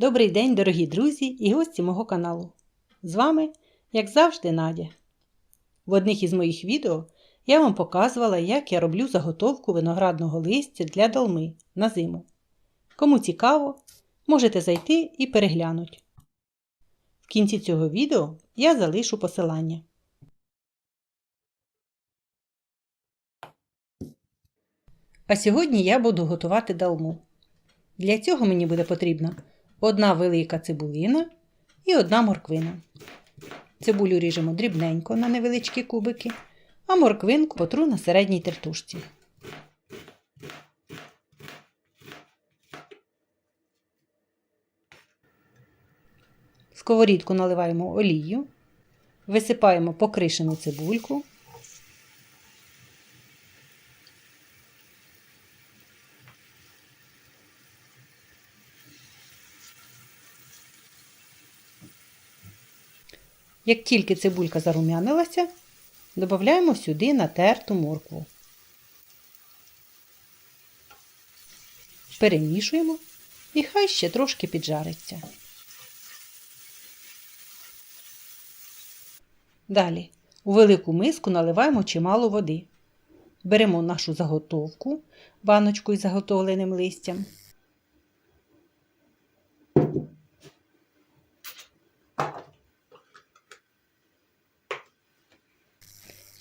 Добрий день, дорогі друзі і гості мого каналу. З вами, як завжди, Надя. В одних із моїх відео я вам показувала, як я роблю заготовку виноградного листя для долми на зиму. Кому цікаво, можете зайти і переглянути. В кінці цього відео я залишу посилання. А сьогодні я буду готувати долму. Для цього мені буде потрібна одна велика цибулина і одна морквина. Цибулю ріжемо дрібненько на невеличкі кубики, а морквинку потру на середній тертушці. В сковорідку наливаємо олію, висипаємо покришену цибульку. Як тільки цибулька зарум'янилася, додаємо сюди натерту моркву. Перемішуємо і хай ще трошки піджариться. Далі у велику миску наливаємо чимало води. Беремо нашу заготовку, баночку із заготовленим листям.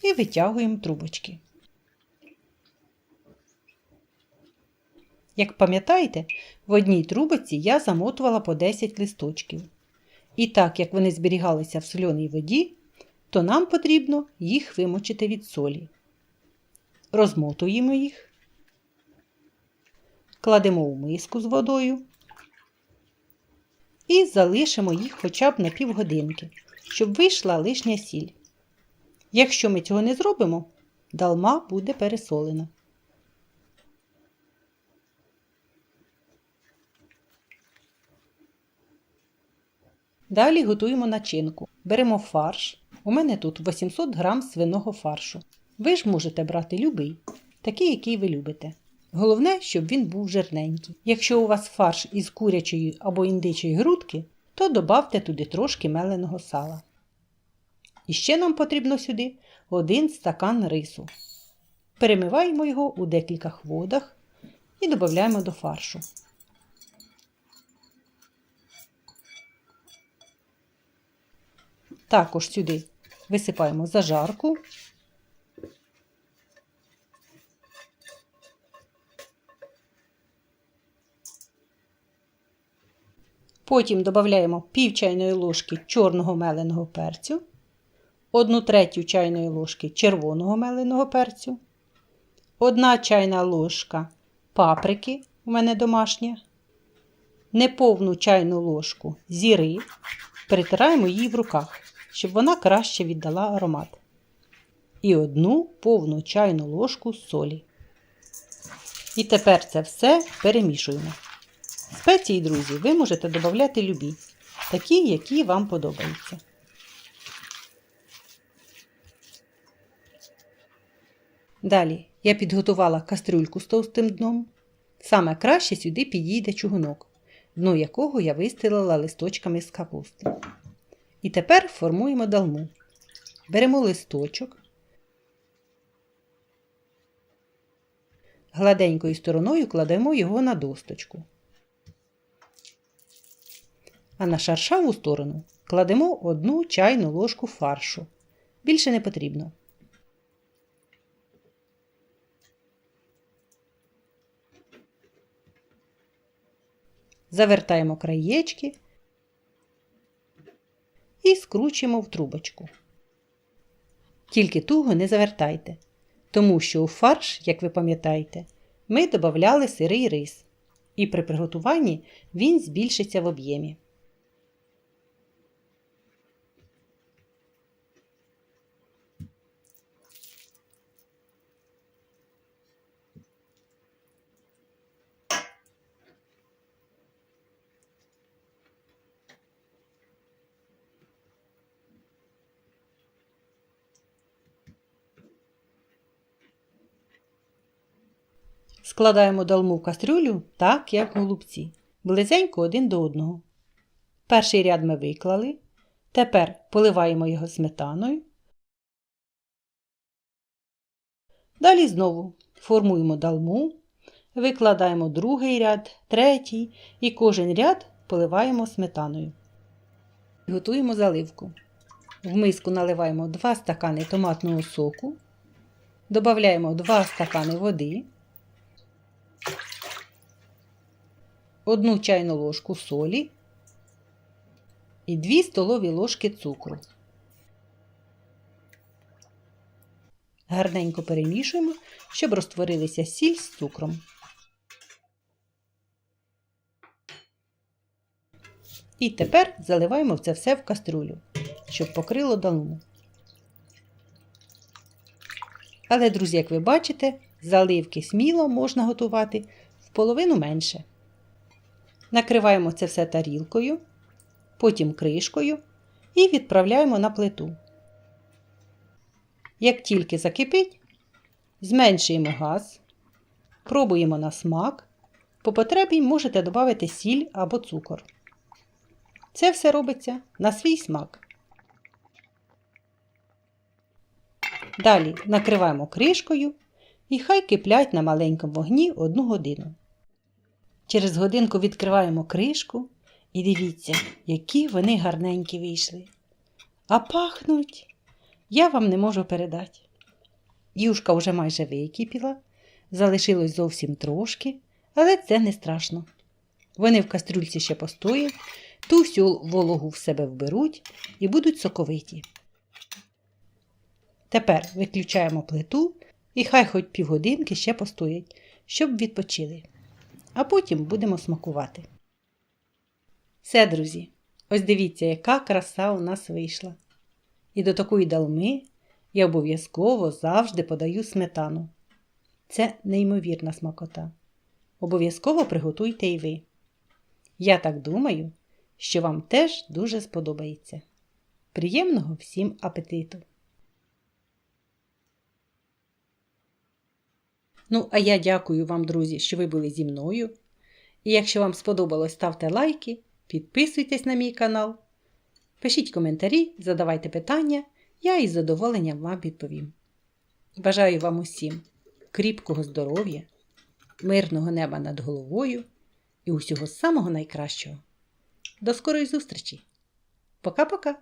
І витягуємо трубочки. Як пам'ятаєте, в одній трубочці я замотувала по 10 листочків. І так як вони зберігалися в соленій воді, то нам потрібно їх вимочити від солі. Розмотуємо їх, кладемо у миску з водою і залишимо їх хоча б на півгодинки, щоб вийшла лишня сіль. Якщо ми цього не зробимо, далма буде пересолена. Далі готуємо начинку. Беремо фарш. У мене тут 800 г свиного фаршу. Ви ж можете брати любий, такий, який ви любите. Головне, щоб він був жирненький. Якщо у вас фарш із курячої або індичої грудки, то додавте туди трошки меленого сала. І ще нам потрібно сюди один стакан рису. Перемиваємо його у декількох водах і додаємо до фаршу. Також сюди висипаємо зажарку. Потім додаємо пів чайної ложки чорного меленого перцю, 1 третю чайної ложки червоного меленого перцю, 1 чайна ложка паприки, у мене домашня, неповну чайну ложку зіри, притираємо її в руках, щоб вона краще віддала аромат. І одну повну чайну ложку солі. І тепер це все перемішуємо. Спеції, друзі, ви можете додати любі, такі, які вам подобаються. Далі я підготувала кастрюльку з товстим дном. Саме краще сюди підійде чугунок, дно якого я вистелила листочками з капусти. І тепер формуємо далму. Беремо листочок, гладенькою стороною кладемо його на досточку. А на шаршаву сторону кладемо одну чайну ложку фаршу. Більше не потрібно. Завертаємо краєчки і скручуємо в трубочку. Тільки туго не завертайте, тому що у фарш, як ви пам'ятаєте, ми додавали сирий рис, і при приготуванні він збільшиться в об'ємі. Складаємо долму в кастрюлю так, як голубці, близенько один до одного. Перший ряд ми виклали. Тепер поливаємо його сметаною. Далі знову формуємо далму, викладаємо другий ряд, третій і кожен ряд поливаємо сметаною. Готуємо заливку. В миску наливаємо 2 стакани томатного соку, додаємо 2 стакани води, 1 чайну ложку солі і 2 столові ложки цукру. Гарненько перемішуємо, щоб розтворилися сіль з цукром. І тепер заливаємо це все в каструлю, щоб покрило далму. Але, друзі, як ви бачите, заливки сміло можна готувати в половину менше. Накриваємо це все тарілкою, потім кришкою і відправляємо на плиту. Як тільки закипить, зменшуємо газ, пробуємо на смак. По потребі можете додати сіль або цукор. Це все робиться на свій смак. Далі накриваємо кришкою і хай киплять на маленькому вогні одну годину. Через годинку відкриваємо кришку і дивіться, які вони гарненькі вийшли. А пахнуть я вам не можу передати. Юшка вже майже википіла, залишилось зовсім трошки, але це не страшно. Вони в кастрюльці ще постоять, ту всю вологу в себе вберуть і будуть соковиті. Тепер виключаємо плиту і хай хоч півгодинки ще постоять, щоб відпочили. А потім будемо смакувати. Все, друзі, ось дивіться, яка краса у нас вийшла. І до такої далми я обов'язково завжди подаю сметану. Це неймовірна смакота. Обов'язково приготуйте і ви. Я так думаю, що вам теж дуже сподобається. Приємного всім апетиту! Ну, а я дякую вам, друзі, що ви були зі мною. І якщо вам сподобалось, ставте лайки, підписуйтесь на мій канал. Пишіть коментарі, задавайте питання, я із задоволенням вам відповім. Бажаю вам усім кріпкого здоров'я, мирного неба над головою і усього самого найкращого. До скорої зустрічі! Пока-пока!